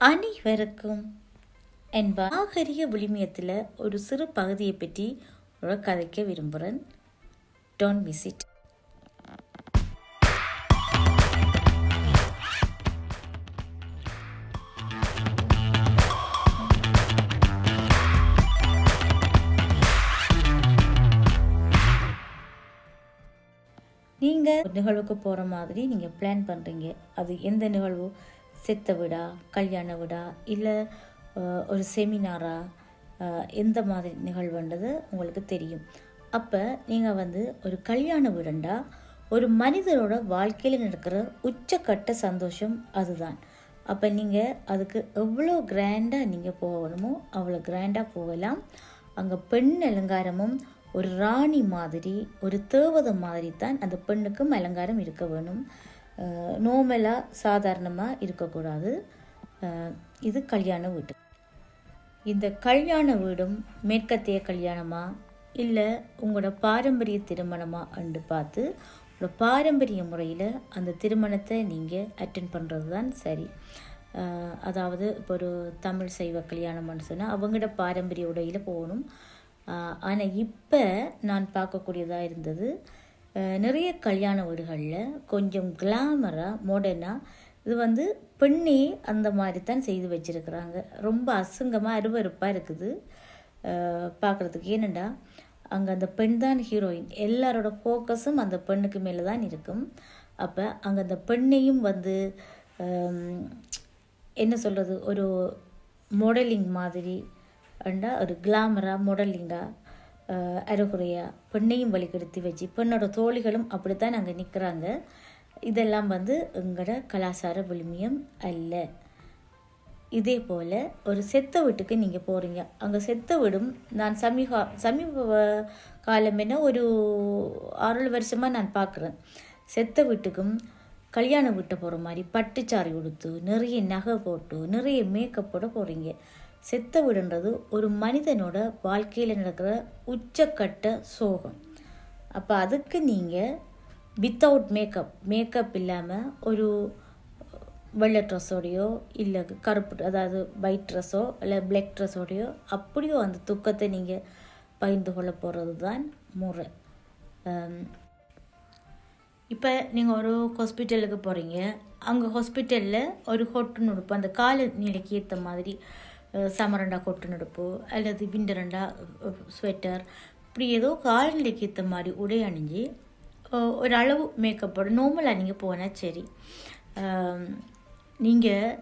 அனைவருக்கும் என் நாகரிக விளிமியத்தில் ஒரு சிறு பகுதியை பற்றி கதைக்க விரும்புகிறேன் டோன்ட் மிஸ் இட் நீங்கள் ஒரு நிகழ்வுக்கு போகிற மாதிரி நீங்கள் பிளான் பண்ணுறீங்க அது எந்த நிகழ்வு? செத்த விடா கல்யாண விடா இல்லை ஒரு செமினாரா அஹ், எந்த மாதிரி நிகழ்வுன்றது உங்களுக்கு தெரியும். அப்போ நீங்கள் வந்து ஒரு கல்யாண விடண்டா ஒரு மனிதரோட வாழ்க்கையில் நடக்கிற உச்சக்கட்ட சந்தோஷம் அதுதான். அப்போ நீங்கள் அதுக்கு எவ்வளோ கிராண்டாக நீங்கள் போகணுமோ அவ்வளோ கிராண்டாக போகலாம். அங்கே பெண் அலங்காரமும் ஒரு ராணி மாதிரி ஒரு தேவதை மாதிரி தான் அந்த பெண்ணுக்கும் அலங்காரம் இருக்க வேணும். நோமலாக சாதாரணமாக இருக்கக்கூடாது. இது கல்யாண வீடு. இந்த கல்யாண வீடும் மேற்கத்திய கல்யாணமாக இல்லை உங்களோட பாரம்பரிய திருமணமா? என்று பார்த்து உங்களோட பாரம்பரிய முறையில் அந்த திருமணத்தை நீங்கள் அட்டென்ட் பண்ணுறது தான் சரி அதாவது இப்போ ஒரு தமிழ் சைவ கல்யாணம்னு சொன்னால் அவங்களோட பாரம்பரிய உடையில் போகணும். ஆனால் இப்போ நான் பார்க்கக்கூடியதாக இருந்தது நிறைய கல்யாண வீடுகளில் கொஞ்சம் கிளாமராக மாடர்னாக இது வந்து பெண்ணே அந்த மாதிரி தான் செய்து வச்சிருக்கிறாங்க. ரொம்ப அசங்கமாக அருவருப்பாக இருக்குது. பார்க்குறதுக்கு ஏனெண்டா அங்கே அந்த பெண் தான் ஹீரோயின் எல்லாரோட ஃபோக்கஸும் அந்த பெண்ணுக்கு மேலே தான் இருக்கும். அப்போ அங்கே அந்த பெண்ணையும் வந்து என்ன சொல்கிறது ஒரு மாடலிங் மாதிரி அண்டா ஒரு கிளாமராக மாடலிங்காக அரைகுறையாக பெண்ணையும் வழிகெடுத்து வச்சு பெண்ணோட தோழிகளும் அப்படித்தான் அங்கே நிற்கிறாங்க இதெல்லாம் வந்து எங்களோட கலாச்சார விழுமியம் அல்ல. இதே போல் ஒரு செத்த வீட்டுக்கு நீங்கள் போகிறீங்க அங்கே செத்த வீடும் நான் சமீப சமீப காலம் என்ன ஒரு ஆறு வருஷமாக நான் பார்க்குறேன் செத்த வீட்டுக்கும் கல்யாண வீட்டை போகிற மாதிரி பட்டுச்சாரி உடுத்து நிறைய நகை போட்டு நிறைய மேக்கப்போட போகிறீங்க செத்த வீடுன்றது ஒரு மனிதனோட வாழ்க்கையில் நடக்கிற உச்சக்கட்ட சோகம். அப்போ அதுக்கு நீங்கள் வித்தவுட் மேக்கப் மேக்கப் இல்லாமல் ஒரு வெள்ளை ட்ரெஸ்ஸோடையோ இல்லை கருப்பு அதாவது ஒயிட் ட்ரெஸ்ஸோ இல்லை பிளாக் ட்ரெஸ்ஸோடையோ அப்படியோ அந்த துக்கத்தை நீங்கள் பகிர்ந்து கொள்ள போகிறது தான் முறை இப்போ நீங்கள் ஒரு ஹாஸ்பிட்டலுக்கு போகிறீங்க அங்கே ஹாஸ்பிட்டலில் ஒரு கொட்டு நுடுப்பு அந்த கால நிலைக்கு ஏற்ற மாதிரி சமரண்டா கொட்டு நுடுப்பு அல்லது விண்டரண்டா ஸ்வெட்டர் இப்படி ஏதோ காலநிலைக்கு ஏற்ற மாதிரி உடை அணிஞ்சு ஒரு அளவு மேக்கப்போட நார்மலாக நீங்கள் போனால் சரி நீங்கள்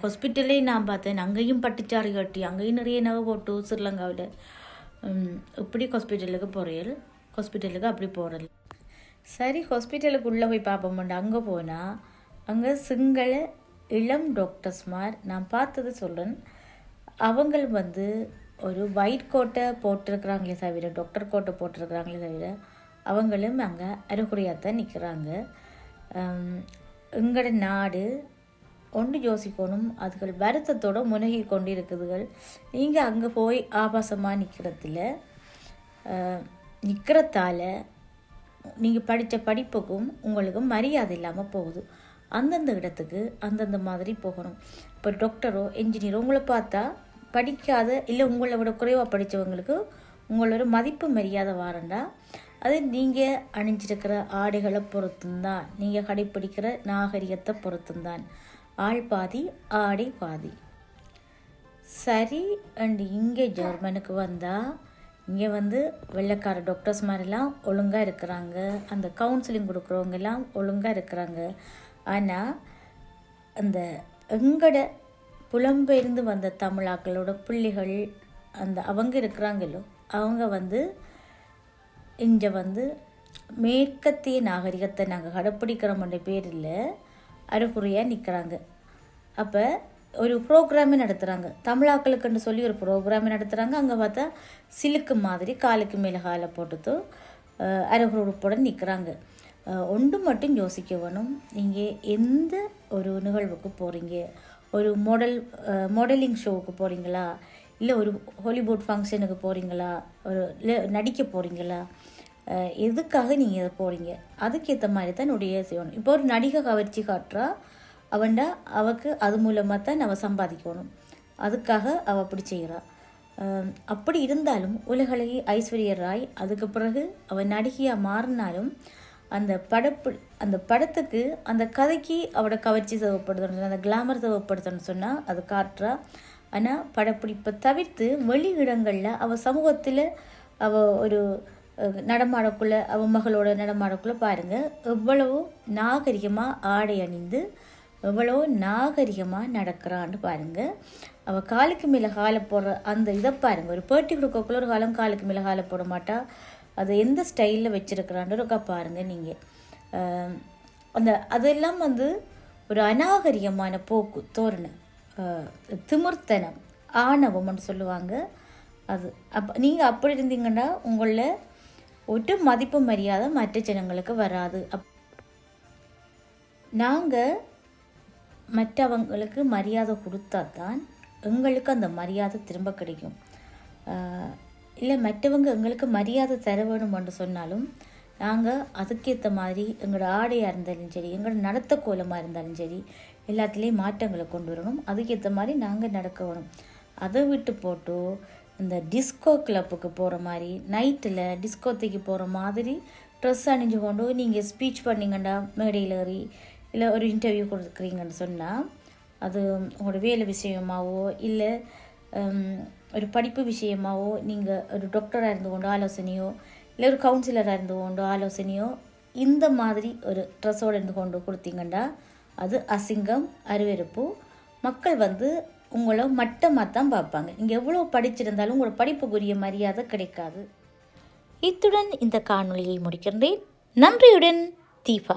ஹாஸ்பிட்டலே நான் பார்த்தேன் அங்கேயும் பட்டுச்சாறு கட்டி அங்கேயும் நிறைய நகை போட்டு ஸ்ரீலங்காவில் இப்படி ஹாஸ்பிட்டலுக்கு போகிறீர்கள் ஹாஸ்பிட்டலுக்கு அப்படி போகிறது சரி ஹாஸ்பிட்டலுக்கு உள்ளே போய் பார்ப்போம்ண்டு அங்கே போனால் அங்கே சிங்கள இளம் டாக்டர்ஸ்மார் நான் பார்த்தது சொல்கிறேன் அவங்கள் வந்து ஒரு ஒயிட் கோட்டை போட்டிருக்கிறாங்களே தவிர டாக்டர் கோட்டை போட்டிருக்கிறாங்களே தவிர அவங்களும் அங்கே அறுகுறையாகத்தான் தான் நிற்கிறாங்க எங்களோட நாடு ஒன்று யோசிக்கணும். அதுகள் வருத்தத்தோட முனகி கொண்டு இருக்குதுகள் நீங்கள் அங்கே போய் ஆபாசமாக நிற்கிறதில்ல நிற்கிறதால நீங்கள் படித்த படிப்புக்கும் உங்களுக்கு மரியாதை இல்லாமல் போகுது. அந்தந்த இடத்துக்கு அந்தந்த மாதிரி போகணும். இப்போ டாக்டரோ என்ஜினியரோ உங்களை பார்த்தா படிக்காத இல்லை உங்களை விட குறைவாக படித்தவங்களுக்கு உங்களோட மதிப்பு மரியாதை வாரண்டா. அது நீங்கள் அணிஞ்சிருக்கிற ஆடைகளை பொறுத்துந்தான் நீங்கள் கடைப்பிடிக்கிற நாகரிகத்தை பொறுத்துந்தான் ஆள் பாதி ஆடை பாதி. சரி அண்ட் இங்கே ஜெர்மனுக்கு வந்தால் இங்கே வந்து வெள்ளைக்கார டாக்டர்ஸ் மாதிரிலாம் ஒழுங்காக இருக்கிறாங்க. அந்த கவுன்சிலிங் கொடுக்குறவங்க எல்லாம் ஒழுங்காக இருக்கிறாங்க. ஆனால் அந்த எங்கட புலம்பெயர்ந்து வந்த தமிழாக்களோட பிள்ளைகள் அந்த அவங்க இருக்கிறாங்களோ அவங்க வந்து இங்கே வந்து மேற்கத்திய நாகரிகத்தை நாங்கள் கடைப்பிடிக்கிறோம்ன்ற பேரில் அறுகுறையாக நிற்கிறாங்க அப்போ ஒரு ப்ரோக்ராமே நடத்துகிறாங்க தமிழாக்களுக்குன்னு சொல்லி ஒரு ப்ரோக்ராமே நடத்துகிறாங்க அங்கே பார்த்தா சிலுக்கு மாதிரி காலுக்கு மேலே காலை போட்டுட்டு அரைகுறை உறுப்போட நிற்கிறாங்க ஒன்று மட்டும் யோசிக்க வேணும். நீங்கள் எந்த ஒரு நிகழ்வுக்கு போகிறீங்க ஒரு மாடல் மாடலிங் ஷோவுக்கு போகிறீங்களா இல்லை ஒரு ஹாலிவுட் ஃபங்க்ஷனுக்கு போகிறீங்களா ஒரு இல்லை நடிக்க போகிறீங்களா எதுக்காக நீங்கள் போகிறீங்க அதுக்கேற்ற மாதிரி தான் உடைய செய்யணும். இப்போ ஒரு நடிகை கவர்ச்சி காட்டுறா. அவன்டா அவக்கு அது மூலமாக தான் அவள் சம்பாதிக்கணும். அதுக்காக அவள் அப்படி செய்கிறாள் அப்படி இருந்தாலும் உலகளகி ஐஸ்வர்யா ராய் அதுக்கு பிறகு அவள் நடிகையாக மாறினாலும் அந்த படப்பு அந்த படத்துக்கு அந்த கதைக்கு அவட கவர்ச்சி தேவைப்படுதுன்னு அந்த கிளாமர் தேவைப்படுதுன்னு சொன்னால் அது காட்டுறா. ஆனால் படப்பிடிப்பை தவிர்த்து வெளி இடங்களில் அவள் சமூகத்தில் அவள் ஒரு நடமாடக்குள்ளே அவள் மகளோட நடமாடக்குள்ளே பாருங்கள் எவ்வளவு நாகரிகமாக ஆடை அணிந்து எவ்வளோ நாகரிகமாக நடக்கிறான்னு பாருங்கள் அவள் காலுக்கு மேலே காலை போடுற அந்த இதை பாருங்கள் ஒரு பேட்டி கொடுக்கக்குள்ள ஒரு காலம் காலுக்கு மேலே காலை போட மாட்டாள் அதை எந்த ஸ்டைலில் வச்சுருக்கிறான்னு பாருங்கள் நீங்கள் அந்த அதெல்லாம் வந்து ஒரு அநாகரிகமான போக்கு தோரணை. திமிர்த்தனம் ஆணவம்னு சொல்லுவாங்க. அது அப்போ நீங்கள் அப்படி இருந்தீங்கன்னா உங்களில் ஒரு மதிப்பு மரியாதை மற்ற ஜனங்களுக்கு வராது. அப் நாங்கள் மற்றவங்களுக்கு மரியாதை கொடுத்தா தான் எங்களுக்கு அந்த மரியாதை திரும்ப கிடைக்கும். இல்லை மற்றவங்க எங்களுக்கு மரியாதை தர வேணும்னு சொன்னாலும் நாங்கள் அதுக்கேற்ற மாதிரி எங்களோட ஆடையாக இருந்தாலும் சரி எங்களோட நடத்த கோலமாக இருந்தாலும் சரி எல்லாத்துலேயும் மாற்றங்களை கொண்டு வரணும். அதுக்கேற்ற மாதிரி நாங்கள் நடக்க வேணும். அதை விட்டு போட்டு இந்த டிஸ்கோ கிளப்புக்கு போகிற மாதிரி நைட்டில் டிஸ்கோத்தைக்கு போகிற மாதிரி ட்ரெஸ் அணிஞ்சு கொண்டு நீங்கள் ஸ்பீச் பண்ணிங்கண்டா மேடையில் ஏறி இல்லை ஒரு இன்டர்வியூ கொடுக்குறீங்கன்னு சொன்னால் அது உங்களோட வேலை விஷயமாவோ இல்லை ஒரு படிப்பு விஷயமாவோ நீங்கள் ஒரு டாக்டராக இருந்து கொண்டு ஆலோசனையோ இல்லை ஒரு கவுன்சிலராக இருந்து கொண்டு ஆலோசனையோ இந்த மாதிரி ஒரு ட்ரெஸ்ஸோடு இருந்து கொண்டு கொடுத்தீங்கன்னா அது அசிங்கம் அருவெருப்பு மக்கள் வந்து உங்களை மட்டமாக தான் பார்ப்பாங்க நீங்கள் எவ்வளோ படிச்சிருந்தாலும் உங்களோட படிப்புக்குரிய மரியாதை கிடைக்காது இத்துடன் இந்த காணொலியை முடிக்கின்றேன் நன்றியுடன் தீபா